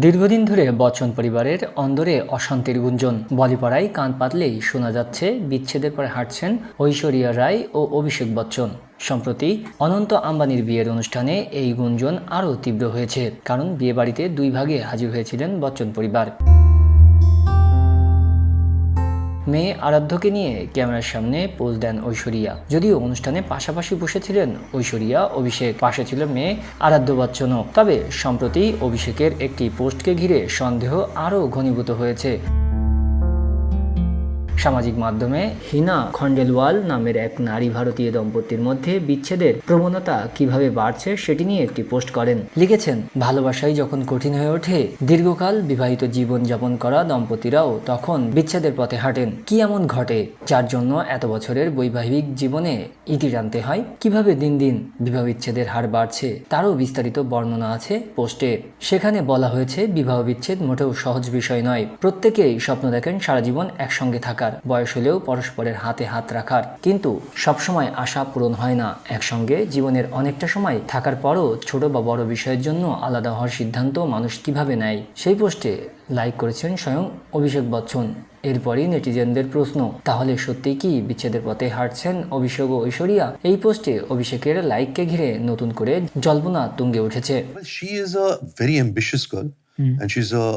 দীর্ঘদিন ধরে বচ্চন পরিবারের অন্দরে অশান্তির গুঞ্জন। বলিপাড়ায় কান পাতলেই শোনা যাচ্ছে বিচ্ছেদের পরে হাঁটছেন ঐশ্বরিয়া রায় ও অভিষেক বচ্চন। সম্প্রতি অনন্ত আম্বানির বিয়ের অনুষ্ঠানে এই গুঞ্জন আরও তীব্র হয়েছে, কারণ বিয়েবাড়িতে দুই ভাগে হাজির হয়েছিলেন বচ্চন পরিবার। মেয়ে আরাধ্যকে নিয়ে ক্যামেরার সামনে পোজ দেন ঐশ্বরিয়া। যদিও অনুষ্ঠানে পাশাপাশি বসেছিলেন ঐশ্বরিয়া, অভিষেক। পাশে ছিল মেয়ে আরাধ্য বচ্চনও তবে সম্প্রতি অভিষেকের একটি পোস্টকে ঘিরে সন্দেহ আরও ঘনীভূত হয়েছে। সামাজিক মাধ্যমে হিনা খন্ডেলওয়াল নামের এক নারী ভারতীয় দম্পতির মধ্যে বিচ্ছেদের প্রবণতা কীভাবে বাড়ছে সেটি নিয়ে একটি পোস্ট করেন। লিখেছেন, ভালোবাসাই যখন কঠিন হয়ে ওঠে, দীর্ঘকাল বিবাহিত জীবন যাপন করা দম্পতিরাও তখন বিচ্ছেদের পথে হাঁটেন। কি এমন ঘটে যার জন্য এত বছরের বৈবাহিক জীবনে ইতি টানতে হয়? কীভাবে দিন দিন বিবাহ বিচ্ছেদের হার বাড়ছে, তারও বিস্তারিত বর্ণনা আছে পোস্টে। সেখানে বলা হয়েছে, বিবাহ বিচ্ছেদ মোটেও সহজ বিষয় নয়। প্রত্যেকেই স্বপ্ন দেখেন সারা জীবন একসঙ্গে থাকার। বয়স হলেও পরস্পরের হাতে হাত রাখার। কিন্তু সবসময় আশা পূরণ হয় না। একসঙ্গে জীবনের অনেকটা সময় থাকার পরও ছোট বা বড় বিষয়ের জন্য আলাদা হওয়ার সিদ্ধান্ত মানুষ কীভাবে নেয়? সেই পোস্টে লাইক করেছেন স্বয়ং অভিষেক বচ্চন। এরপরই নেটিজেনদের প্রশ্ন, তাহলে সত্যি কি বিচ্ছেদের পথে হাঁটছেন অভিষেক ও ঐশ্বরিয়া? এই পোস্টে অভিষেকের লাইককে ঘিরে নতুন করে জল্পনা তুঙ্গে উঠেছে।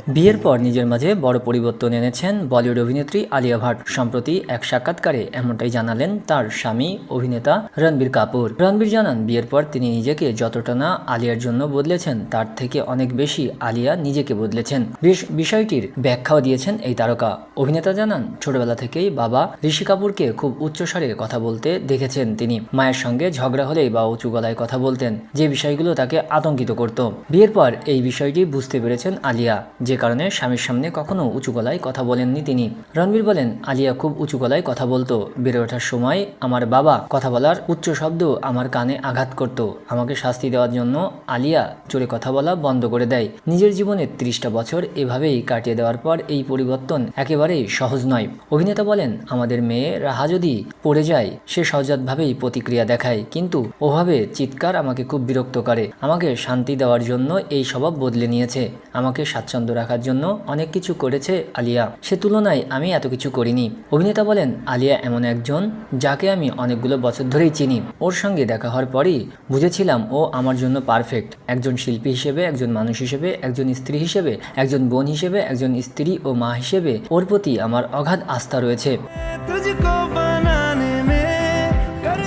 বিয়ের পর নিজের মাঝে বড় পরিবর্তন এনেছেন বলিউড অভিনেত্রী আলিয়া ভাট। সম্প্রতি এক সাক্ষাৎকারে এমনটাই জানালেন তার স্বামী অভিনেতা রণবীর কাপুর। রণবীর জানান বিয়ের পর তিনি নিজেকে যতটা না আলিয়ার জন্য বদলেছেন তার থেকে অনেক বেশি আলিয়া নিজেকে বদলেছেন। বেশ- বিষয়টির ব্যাখ্যাও দিয়েছেন এই তারকা। অভিনেতা জানান ছোটবেলা থেকেই বাবা ঋষি কাপুরকে খুব উচ্চস্বরে কথা বলতে দেখেছেন তিনি। মায়ের সঙ্গে ঝগড়া হলেই বা উঁচু গলায় কথা বলতেন। যে বিষয়গুলো তাকে আতঙ্কিত করত। বিয়ের পর এই বিষয়টি বুঝতে পেরেছেন আলিয়া, যে কারণে স্বামীর সামনে কখনো উঁচু গলায় কথা বলেননি তিনি। রণবীর বলেন, আলিয়া খুব উঁচু গলায় কথা বলতো। বেড়ে ওঠার সময় আমার বাবা কথা বলার উচ্চ শব্দ আমার কানে আঘাত করত। আমাকে শাস্তি দেওয়ার জন্য আলিয়া জোরে কথা বলা বন্ধ করে দেয়। নিজের জীবনের ত্রিশটা বছর এভাবেই কাটিয়ে দেওয়ার পর এই পরিবর্তন একেবারেই সহজ নয়। অভিনেতা বলেন, আমাদের মেয়ে রাহা যদি পড়ে যায়, সে সহজাতভাবেই প্রতিক্রিয়া দেখায়। কিন্তু ওভাবে চিৎকার আমাকে খুব বিরক্ত করে। আমাকে শান্তি দেওয়ার জন্য এই স্বভাব বদলে নিয়েছে। আমাকে স্বাচ্ছন্দ্য রাখার জন্য অনেক কিছু করেছে আলিয়া। সে তুলনায় আমি এত কিছু করিনি। অভিনেতা বলেন, আলিয়া এমন একজন যাকে আমি অনেকগুলো বছর ধরেই চিনি। ওর সঙ্গে দেখা হওয়ার পরই বুঝেছিলাম ও আমার জন্য পারফেক্ট। একজন শিল্পী হিসেবে, একজন মানুষ হিসেবে, একজন স্ত্রী হিসেবে, একজন বোন হিসেবে, একজন স্ত্রী ও মা হিসেবে ওর প্রতি আমার অগাধ আস্থা রয়েছে।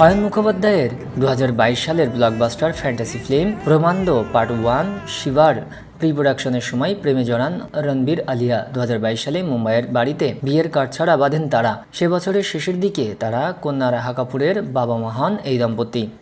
অয়ন মুখোপাধ্যায়ের দু হাজার বাইশ সালের ব্লকবাস্টার ফ্যান্টাসি ফিল্ম রোমান্দ পার্ট ওয়ান শিবার প্রি প্রোডাকশনের সময় প্রেমে জড়ান রণবীর আলিয়া দু হাজার বাইশ সালে মুম্বাইয়ের বাড়িতে। বিয়ের কার্ড ছাড়া বাঁধেন তারা। সে বছরের শেষের দিকে তারা কন্যা রাহা কাপুরের বাবা মহান হন এই দম্পতি।